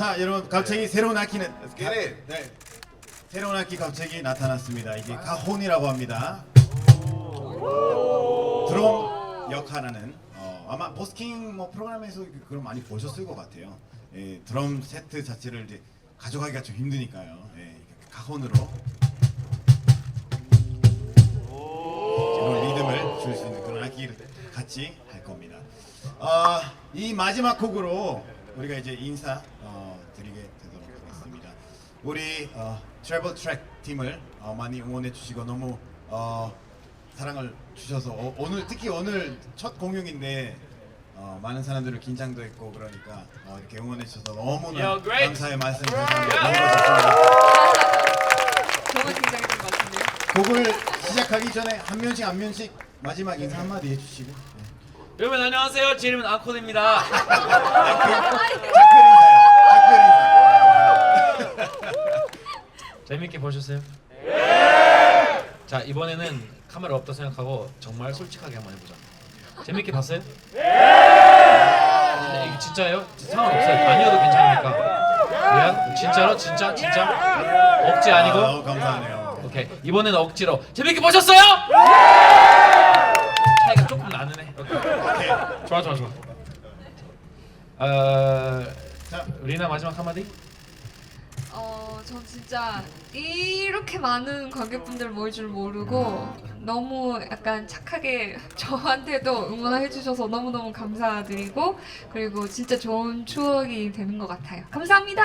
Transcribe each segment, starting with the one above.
자 여러분 갑자기 새로운 악기는 Let's get it. 네. 새로운 악기 갑자기 나타났습니다. 이게 가혼이라고 합니다. 드럼 역할하는 어, 아마 버스킹 뭐 프로그램에서 그런 많이 보셨을 것 같아요. 예, 드럼 세트 자체를 이제 가져가기가 좀 힘드니까요. 예, 가혼으로 이런 리듬을 줄 수 있는 그런 악기를 같이 할 겁니다. 아, 이 마지막 곡으로 우리가 이제 인사 어, 드리게 되도록 하겠습니다. 우리 어, 트래블 트랙 팀을 어, 많이 응원해 주시고 너무 어, 사랑을 주셔서 어, 오늘 특히 오늘 첫 공연인데 어, 많은 사람들을 긴장도 했고 그러니까 어, 이렇게 응원해 주셔서 너무나 Yo, great. 감사의 말씀 감사합니다. 너무 좋습니다. 긴장했던 것 같은데요. 곡을 시작하기 전에 한 명씩 한 명씩 마지막 인사 한마디 해주시고 네. 여러분 안녕하세요. 제 이름은 아콘입니다. 작별 인사요. 작별 인사. 재밌게 보셨어요? 자 이번에는 카메라 없다 생각하고 정말 솔직하게 한번 해보자. 재밌게 봤어요? 네, 이게 진짜예요? 상관 없어요. 아니어도 괜찮으니까. 예? 진짜로? 진짜? 진짜? 억지 아니고? 아, 감사하네요. 오케이 이번에는 억지로 재밌게 보셨어요? 차이가 조금 나는네. 오케이. 오케이. 좋아 좋아 좋아. 어, 자, 리나 마지막 한마디? 어, 전 진짜 이렇게 많은 관객분들 모일 줄 모르고 너무 약간 착하게 저한테도 응원해 주셔서 너무너무 감사드리고 그리고 진짜 좋은 추억이 되는 것 같아요. 감사합니다.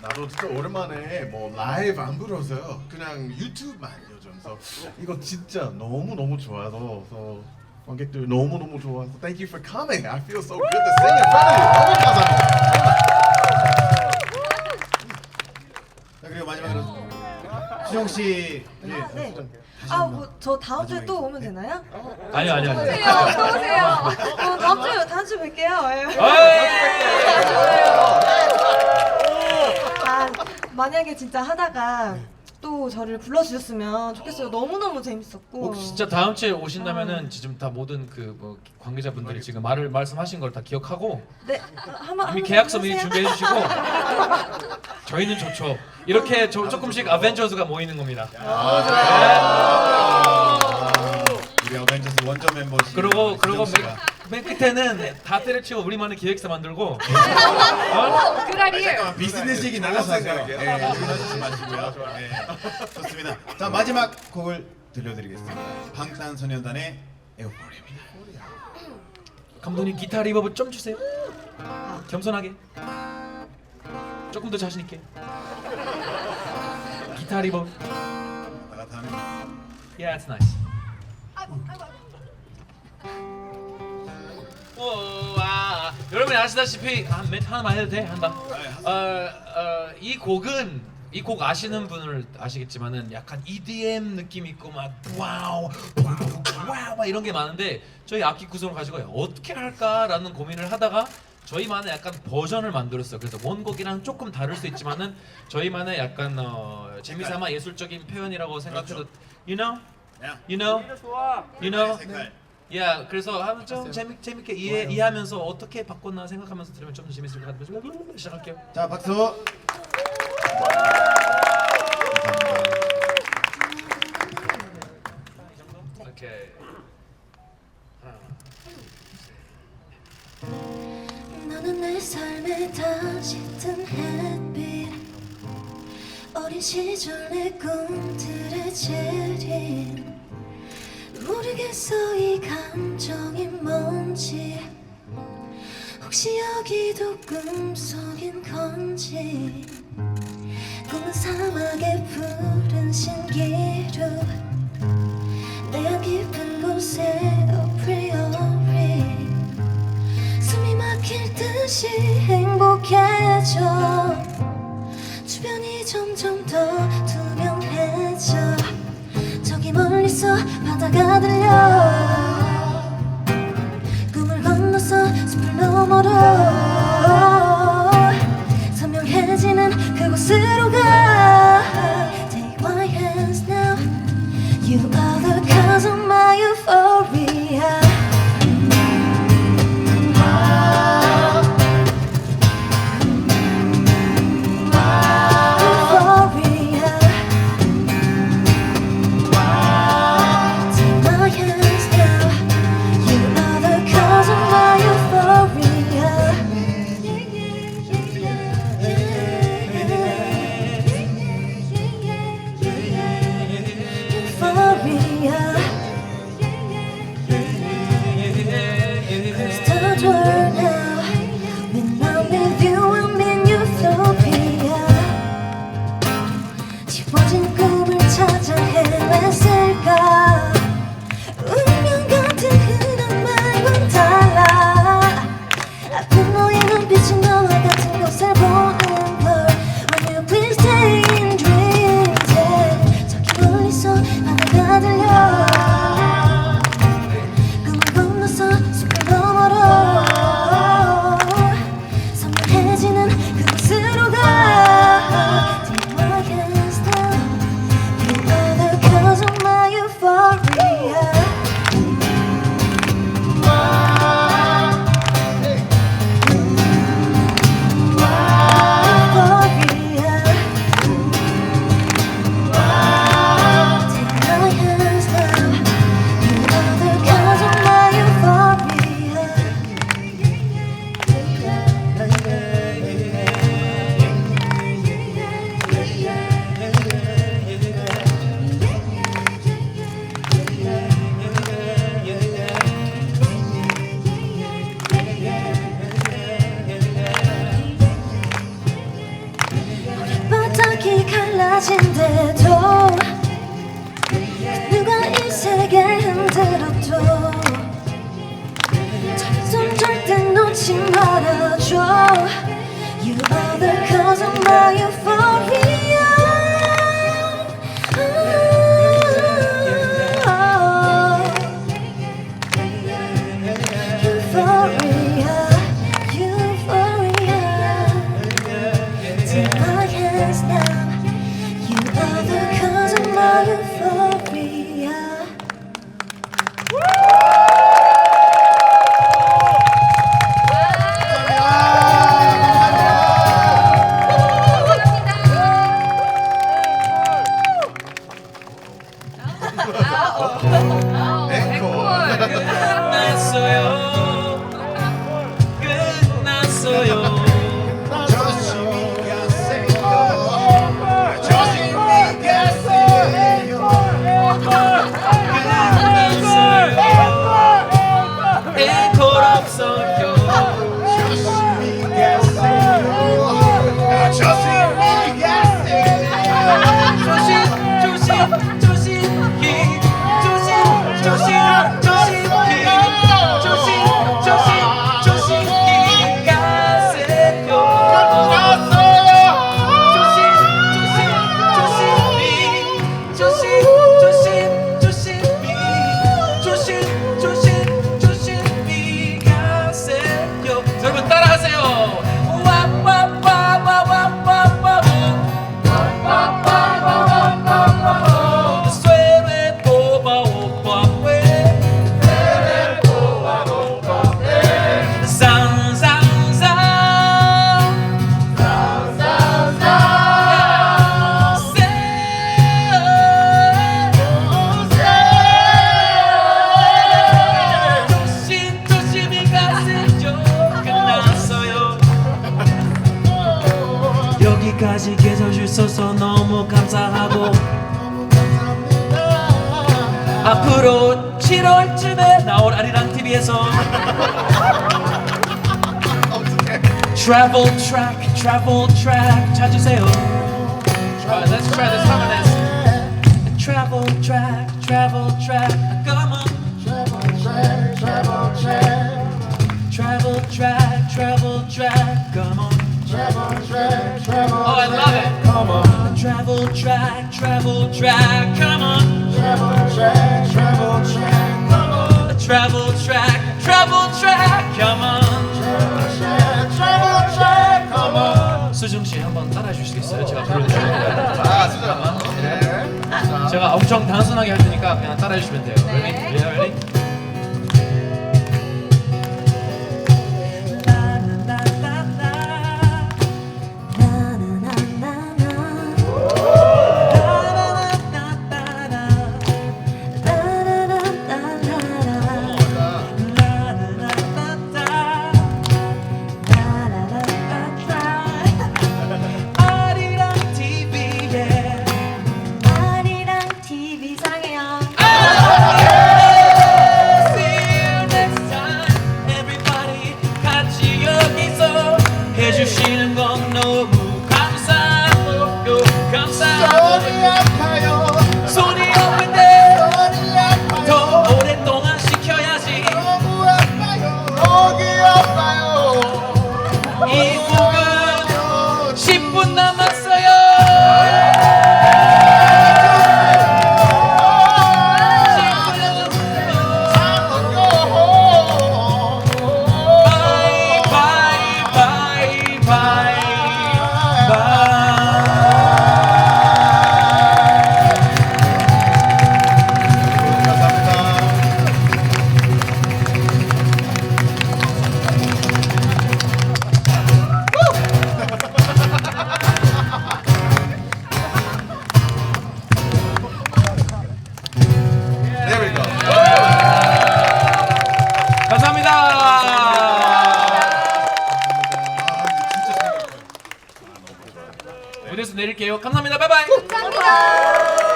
나도 진짜 오랜만에 뭐 라이브 안 불어서요. 그냥 유튜브만 요즘. 그래서 이거 진짜 너무 너무 좋아서 관객들 너무 너무 좋아서 Thank you for coming. I feel so good to sing in front of you. 너무 감사합니다. 자 그리고 마지막으로 수정 씨. 예, 아, 네. 다시 아, 한번. 뭐 저 다음 주에 또. 오면 되나요? 아니요 아니요 아니요. 오세요. 또 오세요. 어, 다음 주에 다음 주에 뵐게요. 예. 아, 만약에 진짜 하다가 또 저를 불러주셨으면 좋겠어요. 너무 너무 재밌었고. 꼭 진짜 다음 주에 오신다면은 지금 다 모든 그 뭐 관계자분들이 지금 말을 말씀하신 걸 다 기억하고 네, 한번 이미 계약서 미리. 준비해 주시고 저희는 좋죠. 이렇게 조, 조금씩 아벤져스가 모이는 겁니다. 아, 우리 어벤져스 원조 멤버시. 그리고 그리고 수정 맨, 끝에는 다 때려치고 우리만의 기획사 만들고 어? 그라리에 잠깐만 비즈니스식이 나가서 하세요. 예, 하시지 마시고요. 예, 좋습니다. 자 마지막 곡을 들려드리겠습니다. 방탄소년단의 에어포리입니다. 감독님 기타 리버브 좀 주세요. 겸손하게. 조금 더 자신 있게. 기타 리버브. 나가 다음에 Yeah, it's nice. 우와, 여러분이 아시다시피 한 멘트 하나만 해도 돼? 한다. 어, 어, 이 곡은 이 곡 아시는 분을 아시겠지만은 약간 EDM 느낌 있고 막 와우 와우 막 이런 게 많은데 저희 악기 구성을 가지고 어떻게 할까라는 고민을 하다가 저희만의 약간 버전을 만들었어요. 그래서 원곡이랑 조금 다를 수 있지만은 저희만의 약간 어, 재미삼아 예술적인 표현이라고 생각해도 you know, 야, you know, you know. 야, 그래서 한번 좀 재밌 재밌게 이해 이해하면서 어떻게 바꿨나 생각하면서 들으면 좀더 재밌을 것 같아서 시작할게요. 자 박수. 감사합니다. 오케이. 너는 내 삶에 다시 든 햇빛 어린 시절 내 꿈들의 재림 모르겠어 이 감정이 뭔지. 혹시 여기도 꿈속인 건지. 꿈은 사막의 푸른 신기루. 내 깊은 곳에 a priori 숨이 막힐 듯이 행복해져. 주변이 점점 더 바다가 들려. 꿈을 건너서 숲을 너머로 you. Travel track, travel track, cha cha say oh. Try, let's try this. How? Travel track, travel track, come on. Travel track, travel track. Travel track, travel track, come on. Travel track, travel. Oh, I love it. Come on. Travel track, travel track, come on. Travel track, travel track, come on. Travel track, travel track, come on. 한번 따라해 주시겠어요? 제가 불러드릴게요. 아, 진짜. 네. 제가 엄청 단순하게 할 테니까 그냥 따라해 주시면 돼요. 네. 레디, 감사합니다. 무대에서 내릴게요. 감사합니다. 바이바이. 감사합니다.